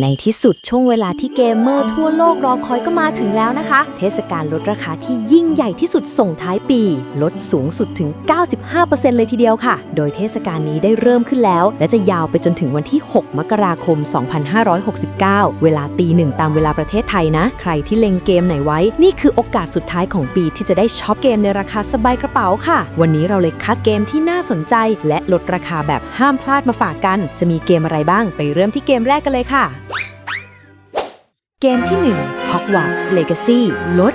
ในที่สุดช่วงเวลาที่เกมเมอร์ทั่วโลกรอคอยก็มาถึงแล้วนะคะ เทศกาลลดราคาที่ยิ่งใหญ่ที่สุดส่งท้ายปี ลดสูงสุดถึง 95%เลยทีเดียวค่ะ โดยเทศกาลนี้ได้เริ่มขึ้นแล้ว และจะยาวไปจนถึงวันที่ 6 มกราคม 2569 เวลาตีหนึ่งตามเวลาประเทศไทยนะ ใครที่เล็งเกมไหนไว้ นี่คือโอกาสสุดท้ายของปีที่จะได้ช็อปเกมในราคาสบายกระเป๋าค่ะ วันนี้เราเลยคัดเกมที่น่าสนใจ และลดราคาแบบห้ามพลาดมาฝากกัน จะมีเกมอะไรบ้าง ไปเริ่มที่เกมแรกกันเลยค่ะ เกมที่ 1 Hogwarts Legacy ลด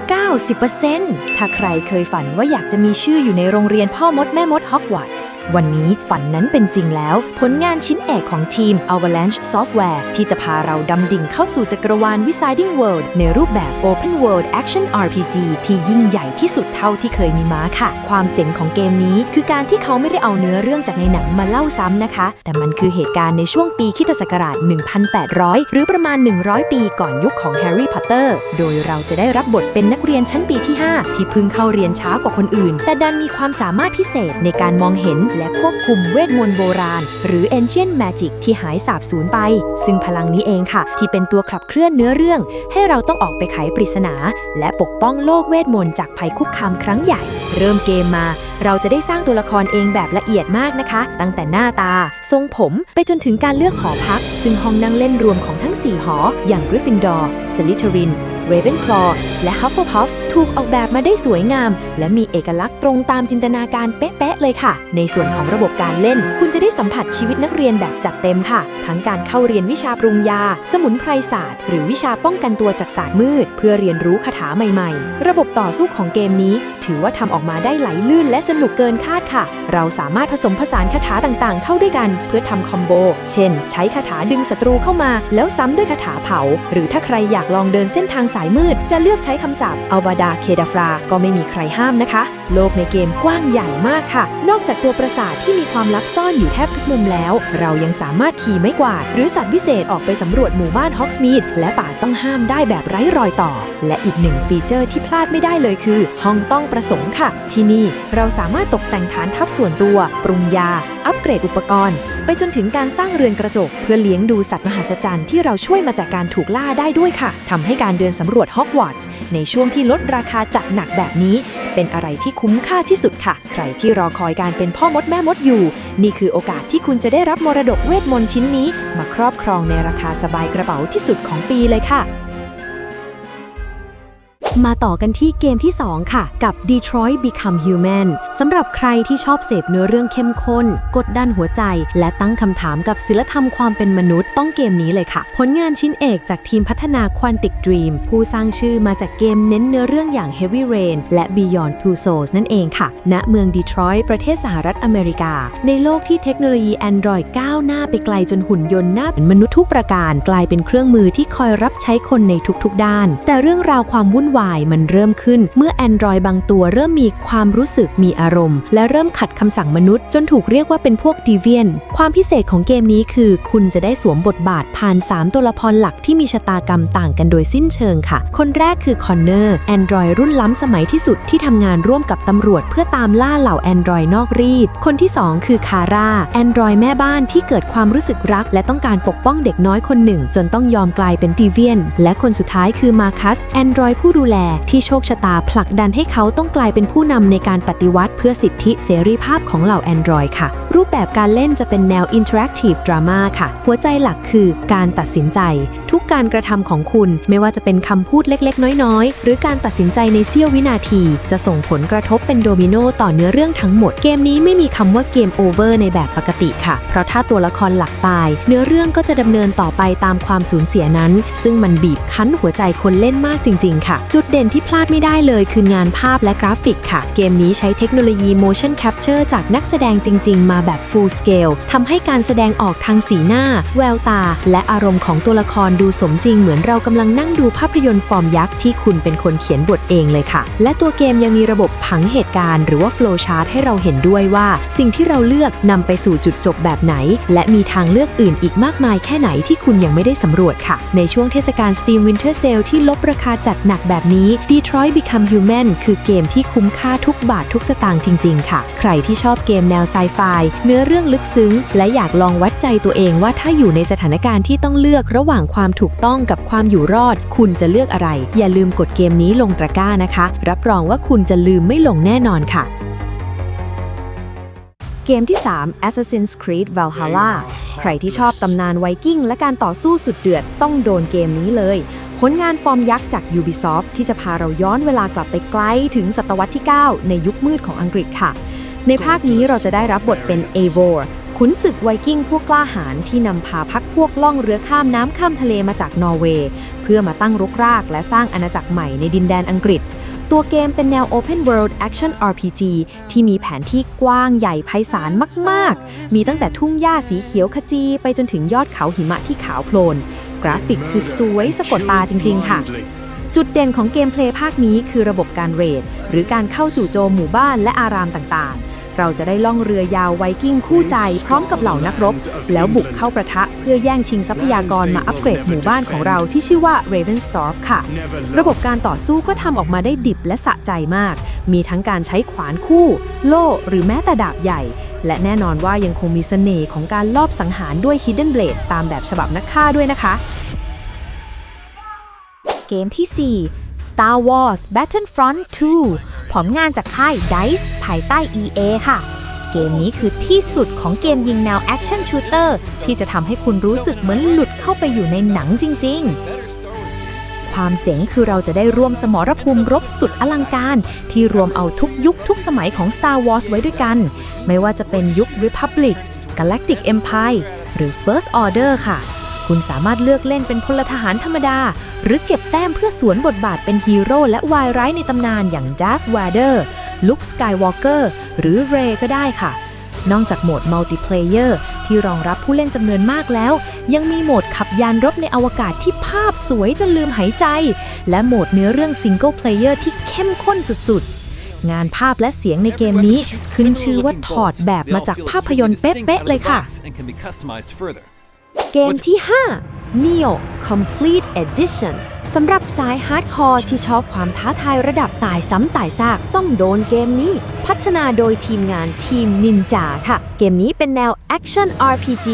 90%ถ้าใครเคยฝันว่าอยากจะมีชื่ออยู่ในโรงเรียนพ่อมดแม่มด Hogwarts วันนี้ฝันนั้นเป็นจริงแล้ว ผลงานชิ้นเอกของทีม Avalanche Software ที่จะพาเราดำดิ่งเข้าสู่จักรวาล Wizarding World ในรูปแบบ Open World Action RPG ที่ยิ่งใหญ่ที่สุดเท่าที่เคยมีมาค่ะ ความเจ๋งของเกมนี้คือการที่เขาไม่ได้เอาเนื้อเรื่องจากในหนังมาเล่าซ้ำนะคะ แต่มันคือเหตุการณ์ในช่วงปีคิตศักราช 1800 หรือประมาณ 100 ปีก่อนยุคของแฮร์รี่พอตเตอร์ โดยเราจะได้รับบทเป็นนักเรียนชั้นปีที่ 5 ที่เพิ่งเข้าเรียนช้ากว่าคนอื่น แต่ดันมีความสามารถพิเศษในการมองเห็นและควบคุมเวทมนต์โบราณ หรือ Ancient Magic ที่หายสาบสูญไป ซึ่งพลังนี้เองค่ะ ที่เป็นตัวขับเคลื่อนเนื้อเรื่อง ให้เราต้องออกไปไขปริศนา และปกป้องโลกเวทมนต์จากภัยคุกคามครั้งใหญ่ เริ่มเกมมาเราจะได้สร้างตัวละครเองแบบละเอียดมากนะคะ ตั้งแต่หน้าตา ทรงผม ไปจนถึงการเลือกหอพัก ซึ่งห้องนั่งเล่นรวมของทั้ง 4 หอ อย่างกริฟฟินดอร์สลิตเทอริน Ravenclaw และ Hufflepuff ถูกออกแบบมาได้สวยงาม และมีเอกลักษณ์ตรงตามจินตนาการเป๊ะๆเลยค่ะ ในส่วนของระบบการเล่น คุณจะได้สัมผัสชีวิตนักเรียนแบบจัดเต็มค่ะ ทั้งการเข้าเรียนวิชาปรุงยา สมุนไพรศาสตร์ หรือวิชาป้องกันตัวจากศาสตร์มืด เพื่อเรียนรู้คาถาใหม่ๆ ระบบต่อสู้ของเกมนี้ ถือว่าทำออกมาได้ไหลลื่นและสนุกเกินคาดค่ะ เราสามารถผสมผสานคาถาต่างๆ เข้าด้วยกัน เพื่อทำคอมโบ เช่น ใช้คาถาดึงศัตรูเข้ามา แล้วซ้ำด้วยคาถาเผา หรือถ้าใครอยากลองเดินเส้นทางสายมืดจะเลือกใช้คำสาปอวดาเคดาฟราก็ไม่มีใครห้ามนะคะ โลกในเกมกว้างใหญ่มากค่ะ นอกจากตัวปราสาทที่มีความลับซ่อนอยู่แทบทุกมุมแล้ว เรายังสามารถขี่ไม้กวาด หรือสัตว์วิเศษออกไปสำรวจหมู่บ้านฮอกสมีดและป่าต้องห้ามได้แบบไร้รอยต่อ และอีกหนึ่งฟีเจอร์ที่พลาดไม่ได้เลยคือ ห้องต้องประสงค์ค่ะ ที่นี่เราสามารถตกแต่งฐานทัพส่วนตัว ปรุงยา อัปเกรดอุปกรณ์ ไปจนถึงการสร้างเรือนกระจก เพื่อเลี้ยงดูสัตว์มหัศจรรย์ที่เราช่วยมาจากการถูกล่าได้ด้วยค่ะทำให้การเดินสำรวจฮอกวอตส์ในช่วงที่ลดราคาจัดหนักแบบนี้ เป็นอะไรที่คุ้มค่าที่สุดค่ะ ใครที่รอคอยการเป็นพ่อมดแม่มดอยู่ นี่คือโอกาสที่คุณจะได้รับมรดกเวทมนต์ชิ้นนี้ มาครอบครองในราคาสบายกระเป๋าที่สุดของปีเลยค่ะ มาต่อกันที่เกมที่ 2 ค่ะ กับ Detroit Become Human สำหรับใครที่ชอบเสพเนื้อเรื่องเข้มข้น กดดันหัวใจ และตั้งคำถามกับศิลธรรมความเป็นมนุษย์ต้องเกมนี้เลยค่ะ ผลงานชิ้นเอกจากทีมพัฒนา Quantic Dream ผู้สร้างชื่อมาจากเกมเน้นเนื้อเรื่องอย่าง Heavy Rain และ Beyond Two Souls นั่นเองค่ะ ณ เมืองดีทรอยต์ประเทศสหรัฐอเมริกา ในโลกที่เทคโนโลยี Android ก้าวหน้าไปไกลจนหุ่นยนต์หน้าเป็นมนุษย์ทุกประการ กลายเป็นเครื่องมือที่คอยรับใช้คนในทุกๆ ด้าน แต่เรื่องราวความวุ่นวายมันเริ่มขึ้น เมื่อ Android บางตัวเริ่มมีความรู้สึกมีอารมณ์ และเริ่มขัดคำสั่งมนุษย์ จนถูกเรียกว่าเป็นพวก Deviant ความพิเศษของเกมนี้คือ คุณจะได้สวมบทบาทผ่าน 3 ตัวละครหลักที่มีชะตากรรมต่างกันโดยสิ้นเชิงค่ะ คนแรกคือคอนเนอร์ Android รุ่นล้ำสมัยที่สุดที่ทำงานร่วมกับตำรวจ เพื่อตามล่าเหล่า Android นอกรีด คนที่ 2 คือคาร่า Android แม่บ้านที่เกิดความรู้สึกรัก และต้องการปกป้องเด็กน้อยคนหนึ่ง จนต้องยอมกลายเป็น Deviant และคนสุดท้ายคือมาคัส Android ผู้ดูแลที่โชคชะตาผลักดันให้เขาต้องกลายเป็นผู้นำในการปฏิวัติเพื่อสิทธิเสรีภาพของเหล่า Android ค่ะ รูปแบบการเล่นจะเป็นแนว Interactive Drama ค่ะ หัวใจหลักคือการตัดสินใจ ทุกการกระทำของคุณไม่ว่าจะเป็นคำพูดเล็กๆ น้อยๆ หรือการตัดสินใจในเสี้ยววินาที จะส่งผลกระทบเป็นโดมิโนต่อเนื้อเรื่องทั้งหมด เกมนี้ไม่มีคำว่าเกมโอเวอร์ในแบบปกติค่ะ เพราะถ้าตัวละครหลักตาย เนื้อเรื่องก็จะดำเนินต่อไปตามความสูญเสียนั้น ซึ่งมันบีบคั้นหัวใจคนเล่นมากจริง ๆ ค่ะจุดเด่นที่พลาดไม่ได้เลยคืองานภาพและกราฟิกค่ะ เกมนี้ใช้เทคโนโลยี motion capture จากนักแสดงจริง ๆ มาแบบ full scale ทำให้การแสดงออกทางสีหน้า แววตา และอารมณ์ของตัวละครดูสมจริง เหมือนเรากำลังนั่งดูภาพยนตร์ฟอร์มยักษ์ที่คุณเป็นคนเขียนบทเองเลยค่ะ และตัวเกมยังมีระบบผังเหตุการณ์หรือว่า flow chart ให้เราเห็นด้วยว่า สิ่งที่เราเลือกนำไปสู่จุดจบแบบไหน และมีทางเลือกอื่นอีกมากมายแค่ไหนที่คุณยังไม่ได้สำรวจค่ะ ในช่วงเทศกาล Steam Winter Sale ที่ลบราคาจัดหนักแบบนี้ Detroit Become Human คือเกมที่คุ้มค่าทุกบาททุกสตางค์จริง ๆ ค่ะ ใครที่ชอบเกมแนวไซไฟเนื้อเรื่องลึกซึ้ง และอยากลองวัดใจตัวเองว่าถ้าอยู่ในสถานการณ์ที่ต้องเลือกระหว่างความถูกต้องกับความอยู่รอด คุณจะเลือกอะไร อย่าลืมกดเกมนี้ลงตะกร้านะคะ รับรองว่าคุณจะลืมไม่ลงแน่นอนค่ะเกมที่ 3 Assassin's Creed Valhalla ใครที่ชอบตำนานไวกิ้งและการต่อสู้สุดเดือดต้องโดนเกมนี้เลย ผลงานฟอร์มยักษ์จาก Ubisoft ที่จะพาเราย้อนเวลากลับไปไกลถึงศตวรรษที่ 9 ในยุคมืดของอังกฤษค่ะ ในภาคนี้เราจะได้รับบทเป็น Eivor ขุนศึกไวกิ้งพวกกล้าหาญที่นำพาพักพวกล่องเรือข้ามน้ำข้ามทะเลมาจากนอร์เวย์เพื่อมาตั้งรกรากและสร้างอาณาจักรใหม่ในดินแดนอังกฤษ ตัวเกมเป็นแนว Open World Action RPG ที่มีแผนที่กว้างใหญ่ไพศาลมาก ๆ มีตั้งแต่ทุ่งหญ้าสีเขียวขจีไปจนถึงยอดเขาหิมะที่ขาวโพลน กราฟิกคือสวยสะกดตาจริง ๆ ค่ะ จุดเด่นของเกมเพลย์ภาคนี้คือระบบการเรด หรือการเข้าจู่โจมหมู่บ้านและอารามต่างๆ เราจะได้ล่องเรือยาวไวกิ้งคู่ใจพร้อมกับเหล่านักรบ แล้วบุกเข้าประทะเพื่อแย่งชิงทรัพยากรมาอัปเกรดหมู่บ้านของเราที่ชื่อว่า Ravenstorf ค่ะ ระบบการต่อสู้ก็ทำออกมาได้ดิบและสะใจมาก มีทั้งการใช้ขวานคู่ โล่หรือแม้แต่ดาบใหญ่ และแน่นอนว่ายังคงมีเสน่ห์ของการลอบสังหารด้วย Hidden Blade ตามแบบฉบับนักฆ่าด้วยนะคะ เกมที่ 4 Star Wars Battlefront 2 ผลงานจากค่าย DICE ภายใต้ EA ค่ะเกมนี้คือที่สุดของเกมยิงแนวแอคชั่นชูเตอร์ที่จะทำให้คุณรู้สึกเหมือนหลุดเข้าไปอยู่ในหนังจริง ๆ ความเจ๋งคือเราจะได้ร่วมสมรภูมิรบสุดอลังการ ที่รวมเอาทุกยุคทุกสมัยของ Star Wars ไว้ด้วยกัน ไม่ว่าจะเป็นยุค Republic Galactic Empire หรือ First Order ค่ะ คุณสามารถเลือกเล่นเป็นพลทหารธรรมดา หรือเก็บแต้มเพื่อสวนบทบาทเป็นฮีโร่และวายร้ายในตำนานอย่าง Darth Vader Luke Skywalker หรือ Rey ก็ได้ค่ะ นอกจากโหมดมัลติเพลเยอร์ที่รองรับผู้เล่นจำนวนมากแล้ว ยังมีโหมดขับยานรบในอวกาศที่ภาพสวยจนลืมหายใจ และโหมดเนื้อเรื่องซิงเกิลเพลเยอร์ที่เข้มข้นสุดๆ งานภาพและเสียงในเกมนี้ขึ้นชื่อว่าถอดแบบมาจากภาพยนตร์เป๊ะๆเลยค่ะ เกมที่ 5 Neo Complete Edition สำหรับสายฮาร์ดคอร์ที่ชอบความท้าทายระดับตายซ้ำตายซากต้องโดนเกมนี้ พัฒนาโดยทีมงานทีมนินจาค่ะ เกมนี้เป็นแนวแอคชั่น RPG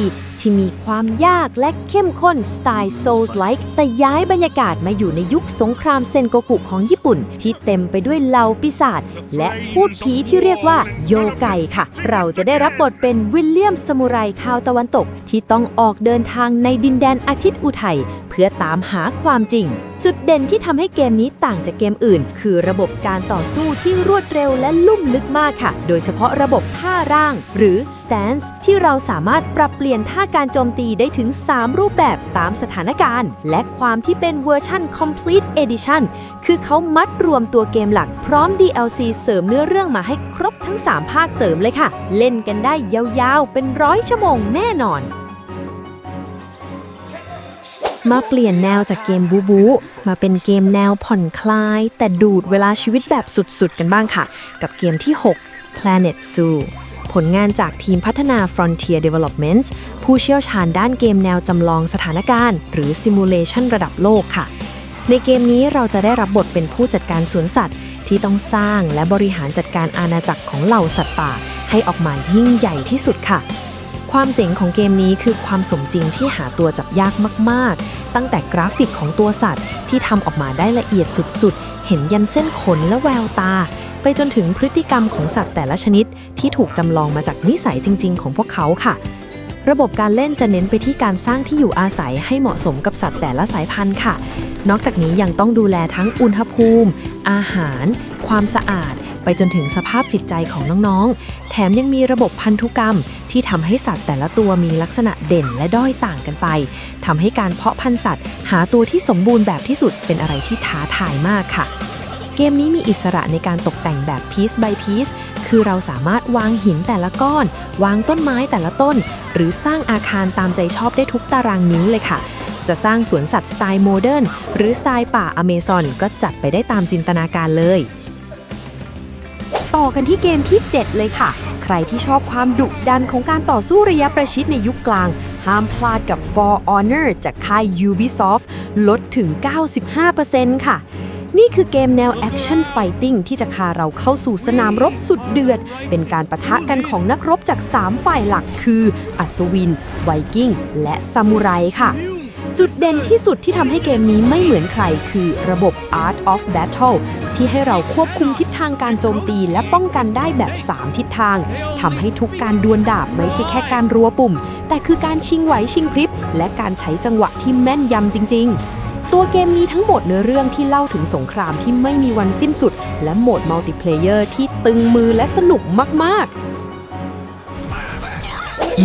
ที่มีความยากและเข้มข้นสไตล์ Souls-like แต่ย้ายบรรยากาศมาอยู่ในยุคสงครามเซนโกกุของญี่ปุ่น ที่เต็มไปด้วยเหล่าปีศาจและพูดผีที่เรียกว่าโยไกค่ะ เราจะได้รับบทเป็นวิลเลียมสมุไรชาวตะวันตก ที่ต้องออกเดินทางในดินแดนอาทิตย์อุทัยเพื่อตามหาความจริง จุดเด่นที่ทำให้เกมนี้ต่างจากเกมอื่น คือระบบการต่อสู้ที่รวดเร็วและลุ่มลึกมากค่ะ โดยเฉพาะระบบท่าร่าง หรือ stance ที่เราสามารถปรับเปลี่ยนท่าการโจมตีได้ถึง 3 รูปแบบตามสถานการณ์ และความที่เป็นเวอร์ชัน complete edition คือเขามัดรวมตัวเกมหลักพร้อม DLC เสริมเนื้อเรื่องมาให้ครบทั้ง 3 ภาคเสริมเลยค่ะ เล่นกันได้ยาวๆ เป็นร้อยชั่วโมงแน่นอน มาเปลี่ยนแนวจากเกมบูบู มาเป็นเกมแนวผ่อนคลาย แต่ดูดเวลาชีวิตแบบสุดๆ กันบ้างค่ะ กับเกมที่ 6 Planet Zoo ผลงานจากทีมพัฒนา Frontier Developments ผู้เชี่ยวชาญด้านเกมแนวจำลองสถานการณ์ หรือ Simulation ระดับโลกค่ะ ในเกมนี้เราจะได้รับบทเป็นผู้จัดการสวนสัตว์ ที่ต้องสร้างและบริหารจัดการอาณาจักรของเหล่าสัตว์ป่า ให้ออกมายิ่งใหญ่ที่สุดค่ะ ความเจ๋งของเกมนี้คือความสมจริงที่หาตัวจับยากมากๆ ตั้งแต่กราฟิกของตัวสัตว์ ที่ทำออกมาได้ละเอียดสุดๆ เห็นยันเส้นขนและแววตา ไปจนถึงพฤติกรรมของสัตว์แต่ละชนิด ที่ถูกจำลองมาจากนิสัยจริง ๆ ของพวกเขาค่ะ ระบบการเล่นจะเน้นไปที่การสร้างที่อยู่อาศัยให้เหมาะสมกับสัตว์แต่ละสายพันธุ์ค่ะ นอกจากนี้ยังต้องดูแลทั้งอุณหภูมิ อาหาร ความสะอาด ไปจนถึงสภาพจิตใจของน้องๆ แถมยังมีระบบพันธุกรรม ที่ทำให้สัตว์แต่ละตัวมีลักษณะเด่นและด้อยต่างกันไปทำให้การเพาะพันธุ์สัตว์ หาตัวที่สมบูรณ์แบบที่สุดเป็นอะไรที่ท้าทายมากค่ะ เกมนี้มีอิสระในการตกแต่งแบบ piece by piece คือเราสามารถวางหินแต่ละก้อน วางต้นไม้แต่ละต้น หรือสร้างอาคารตามใจชอบได้ทุกตารางนิ้วเลยค่ะจะสร้างสวนสัตว์สไตล์โมเดิร์นหรือสไตล์ป่าอเมซอนก็จัดไปได้ตามจินตนาการเลย ต่อกันที่เกมที่ 7 เลยค่ะ ใครที่ชอบความดุดันของการต่อสู้ระยะประชิดในยุคกลาง ห้ามพลาดกับ For Honor จากค่าย Ubisoft ลดถึง 95%ค่ะนี่คือเกมแนวแอคชั่นไฟติ้งที่จะพาเราเข้าสู่สนามรบสุดเดือด เป็นการประทะกันของนักรบจาก 3 ฝ่ายหลักคือ อัศวิน ไวกิ้ง และซามูไรค่ะ จุดเด่นที่สุดที่ทำให้เกมนี้ไม่เหมือนใครคือระบบ Art of Battle ที่ให้เราควบคุมทิศทางการโจมตีและป้องกันได้แบบ 3 ทิศทางทำให้ทุกการดวลดาบไม่ใช่แค่การรัวปุ่ม แต่คือการชิงไหวชิงพริบ และการใช้จังหวะที่แม่นยำจริง ๆตัวเกมมีทั้งหมดเนื้อเรื่องที่เล่าถึงสงครามที่ไม่มีวันสิ้นสุด และโหมดมัลติเพลเยอร์ที่ตึงมือและสนุกมาก ๆ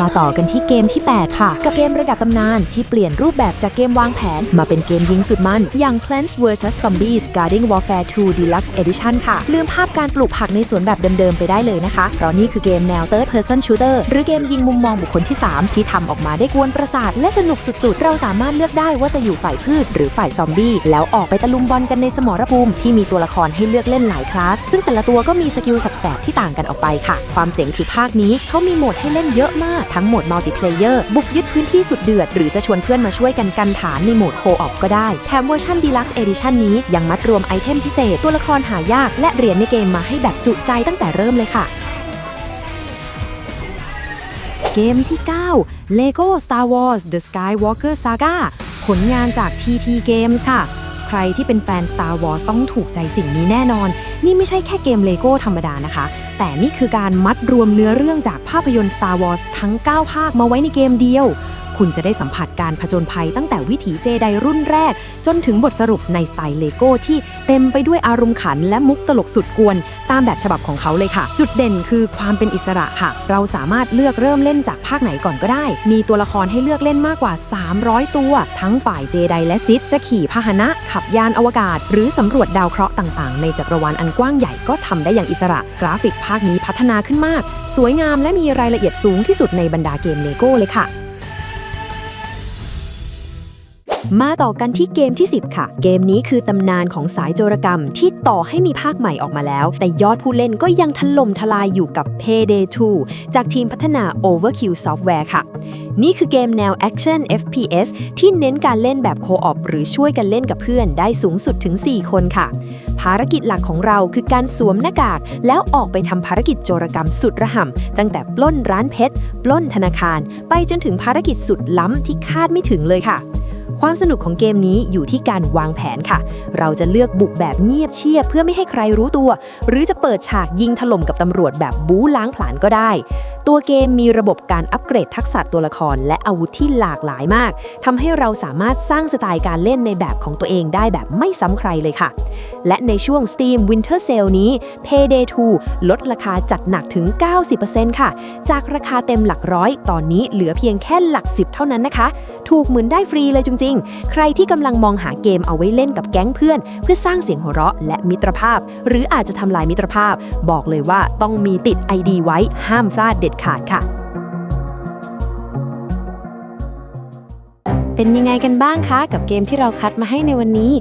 มาต่อกันที่เกมที่ 8 ค่ะ กับเกมระดับตำนานที่เปลี่ยนรูปแบบจากเกมวางแผน มาเป็นเกมยิงสุดมัน อย่าง Plants vs Zombies Garden Warfare 2 Deluxe Edition ค่ะ ลืมภาพการปลูกผักในสวนแบบเดิมๆ ไปได้เลยนะคะ เพราะนี่คือเกมแนว Third Person Shooter หรือเกมยิงมุมมองบุคคลที่ 3 ที่ทำออกมาได้กวนประสาท และสนุกสุดๆ เราสามารถเลือกได้ว่าจะอยู่ฝ่ายพืช หรือฝ่ายซอมบี้แล้วออกไปตะลุมบอลกันในสมรภูมิที่มีตัวละครให้เลือกเล่นหลายคลาสซึ่งแต่ละตัวก็มีสกิลสับแสบที่ต่างกันออกไปค่ะ ความเจ๋งคือภาคนี้เขามีโหมดให้เล่นเยอะมากทั้งโหมดมัลติเพลเยอร์บุกยึดพื้นที่สุดเดือด หรือจะชวนเพื่อนมาช่วยกันกันฐานในโหมดโคออปก็ได้ แถมเวอร์ชัน Deluxe Edition นี้ยังมัดรวมไอเทมพิเศษ ตัวละครหายากและเหรียญในเกมมาให้แบบจุใจตั้งแต่เริ่มเลยค่ะเกมที่ 9 Lego Star Wars The Skywalker Saga ผลงานจาก TT Games ค่ะ ใครที่เป็นแฟน Star Wars ต้องถูกใจสิ่งนี้แน่นอน นี่ไม่ใช่แค่เกมเลโก้ธรรมดานะคะ แต่นี่คือการมัดรวมเนื้อเรื่องจากภาพยนตร์ Star Wars ทั้ง 9 ภาคมาไว้ในเกมเดียว คุณจะได้สัมผัสการผจญภัยตั้งแต่วิถีเจไดรุ่นแรก จนถึงบทสรุปในสไตล์เลโก้ที่เต็มไปด้วยอารมณ์ขัน และมุกตลกสุดกวน ตามแบบฉบับของเขาเลยค่ะ จุดเด่นคือความเป็นอิสระค่ะ เราสามารถเลือกเริ่มเล่นจากภาคไหนก่อนก็ได้ มีตัวละครให้เลือกเล่นมากกว่า 300 ตัว ทั้งฝ่ายเจไดและซิธจะขี่พาหนะ ขับยานอวกาศ หรือสำรวจดาวเคราะห์ต่างๆ ในจักรวาลอันกว้างใหญ่ก็ทำได้อย่างอิสระ กราฟิกภาคนี้พัฒนาขึ้นมาก สวยงามและมีรายละเอียดสูงที่สุดในบรรดาเกมเลโก้เลยค่ะ มาต่อกันที่เกมที่ 10 ค่ะ เกมนี้คือตำนานของสายโจรกรรมที่ต่อให้มีภาคใหม่ออกมาแล้ว แต่ยอดผู้เล่นก็ยังถล่มทลายอยู่กับ Payday 2 จากทีมพัฒนา Overkill Software ค่ะ นี่คือเกมแนว Action FPS ที่เน้นการเล่นแบบโคออปหรือช่วยกันเล่นกับเพื่อนได้สูงสุดถึง 4 คนค่ะ ภารกิจหลักของเราคือการสวมหน้ากาก แล้วออกไปทำภารกิจโจรกรรมสุดระห่ำตั้งแต่ปล้นร้านเพชรปล้นธนาคาร ไปจนถึงภารกิจสุดล้ำที่คาดไม่ถึงเลยค่ะ ความสนุกของเกมนี้อยู่ที่การวางแผนค่ะ เราจะเลือกบุกแบบเงียบเชียบเพื่อไม่ให้ใครรู้ตัว หรือจะเปิดฉากยิงถล่มกับตำรวจแบบบู๊ล้างผลาญก็ได้ ตัวเกมมีระบบการอัปเกรดทักษะตัวละคร และอาวุธที่หลากหลายมากทำให้เราสามารถสร้างสไตล์การเล่นในแบบของตัวเองได้แบบไม่ซ้ำใครเลยค่ะ และในช่วง Steam Winter Sale นี้ Payday 2 ลดราคาจัดหนักถึง 90%ค่ะ จากราคาเต็มหลักร้อย ตอนนี้เหลือเพียงแค่หลักสิบเท่านั้นนะคะ ถูกเหมือนได้ฟรีเลยจริง ๆ ใครที่กำลังมองหาเกมเอาไว้เล่นกับแก๊งเพื่อน เพื่อสร้างเสียงหัวเราะและมิตรภาพ หรืออาจจะทำลายมิตรภาพ บอกเลยว่าต้องมีติด ID ไว้ห้ามพลาดเด็ดขาดค่ะ เป็นยังไงกันบ้างคะกับเกมที่เราคัดมาให้ในวันนี้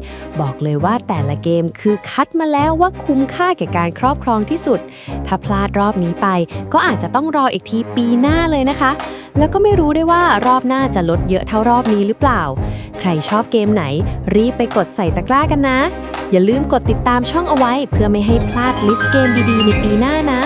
บอกเลยว่าแต่ละเกมคือคัดมาแล้วว่าคุ้มค่าแก่การครอบครองที่สุด ถ้าพลาดรอบนี้ไป ก็อาจจะต้องรออีกทีปีหน้าเลยนะคะ แล้วก็ไม่รู้ได้ว่ารอบหน้าจะลดเยอะเท่ารอบนี้หรือเปล่า ใครชอบเกมไหน รีบไปกดใส่ตะกร้ากันนะอย่าลืมกดติดตามช่องเอาไว้ เพื่อไม่ให้พลาดลิสต์เกมดีๆ ในปีหน้านะ